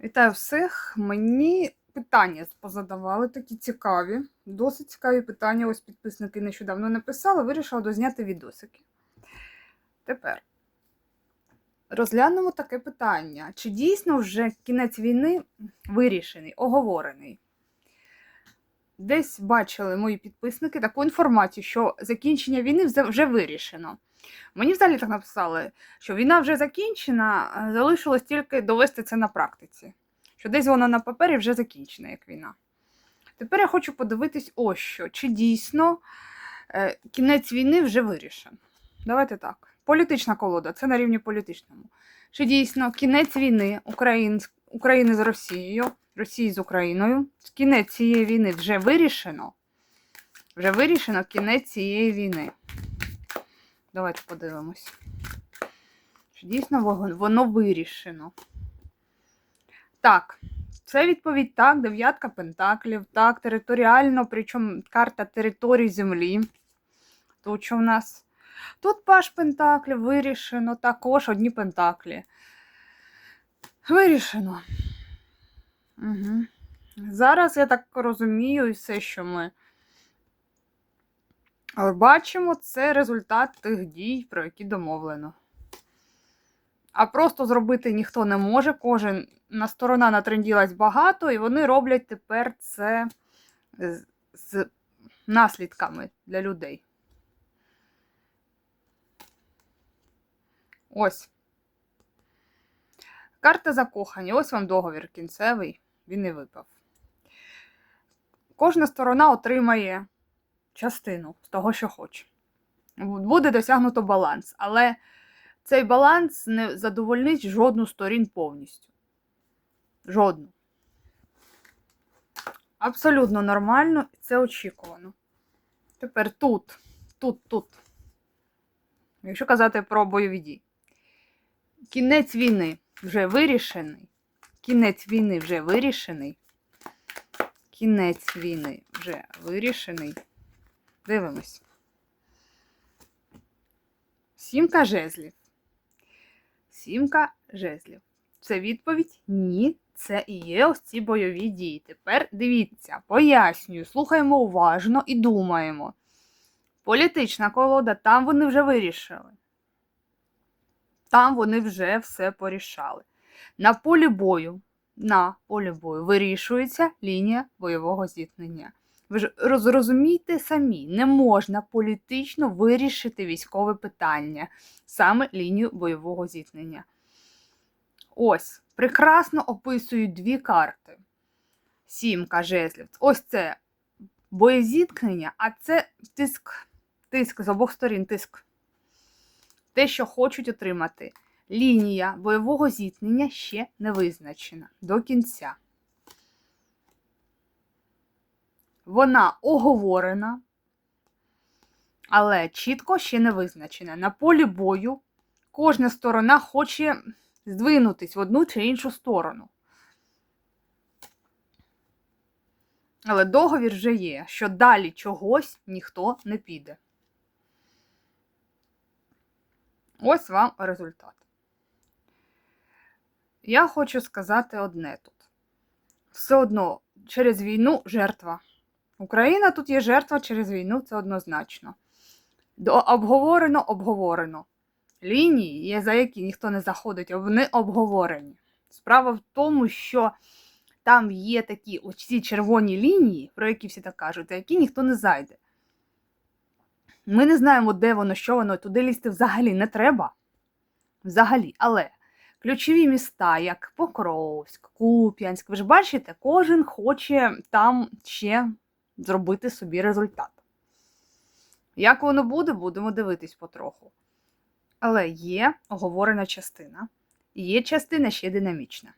Вітаю всіх. Мені питання позадавали такі цікаві, досить цікаві питання. Ось підписники нещодавно написали, вирішила дозняти відосики. Тепер розглянемо таке питання: чи дійсно вже кінець війни вирішений, оговорений? Десь бачили мої підписники таку інформацію, що закінчення війни вже- вирішено. Мені взагалі так написали, що війна вже закінчена, залишилось тільки довести це на практиці. Що десь вона на папері вже закінчена, як війна. Тепер я хочу подивитись ось що. Чи дійсно е, кінець війни вже вирішен? Давайте так. Політична колода, це на рівні політичному. Чи дійсно кінець війни України, України з Росією, Росії з Україною, кінець цієї війни вже вирішено? Вже вирішено кінець цієї війни. Давайте подивимось. Чи дійсно воно- вирішено? Так, це відповідь так, дев'ятка пентаклів, так, територіально, причому карта територій землі. Тут що в нас? Тут паш пентаклів вирішено, також одні пентаклі. Вирішено. Угу. Зараз я так розумію, і все, що ми бачимо, це результат тих дій, про які домовлено. А просто зробити ніхто не може. Кожен на сторона натренділась багато, і вони роблять тепер це з наслідками для людей. Ось. Карта закохані. Ось вам договір кінцевий. Він і випав. Кожна сторона отримає частину з того, що хоче. Буде досягнуто баланс, але цей баланс не задовольнить жодну сторін повністю. Жодну. Абсолютно нормально, і це очікувано. Тепер тут, тут, тут. Якщо казати про бойові дії. Кінець війни вже вирішений. Кінець війни вже вирішений. Кінець війни вже вирішений. Дивимось. Сімка жезлів. Сімка жезлів. Це відповідь ні. Це і є ось ці бойові дії. Тепер дивіться, пояснюю, слухаємо уважно і думаємо. Політична колода, там вони вже вирішили. Там вони вже все порішали. На полі бою, на полі бою вирішується лінія бойового зіткнення. Ви ж розрозумійте самі, не можна політично вирішити військове питання, саме лінію бойового зіткнення. Ось, прекрасно описують дві карти. Сімка жезлів. Ось це боєзіткнення, а це тиск, тиск з обох сторін, тиск. Те, що хочуть отримати. Лінія бойового зіткнення ще не визначена до кінця. Вона оговорена, але чітко ще не визначена. На полі бою кожна сторона хоче здвинутись в одну чи іншу сторону. Але договір вже є, що далі чогось ніхто не піде. Ось вам результат. Я хочу сказати одне тут. Все одно через війну жертва. Україна тут є жертва через війну, це однозначно. Обговорено, обговорено. Лінії, є, за які ніхто не заходить, вони обговорені. Справа в тому, що там є такі ці червоні лінії, про які всі так кажуть, за які ніхто не зайде. Ми не знаємо, де воно, що воно, туди лізти взагалі не треба. Взагалі, але ключові міста, як Покровськ, Куп'янськ, ви ж бачите, кожен хоче там ще зробити собі результат. Як воно буде, будемо дивитись потроху. Але є оговорена частина, є частина ще динамічна.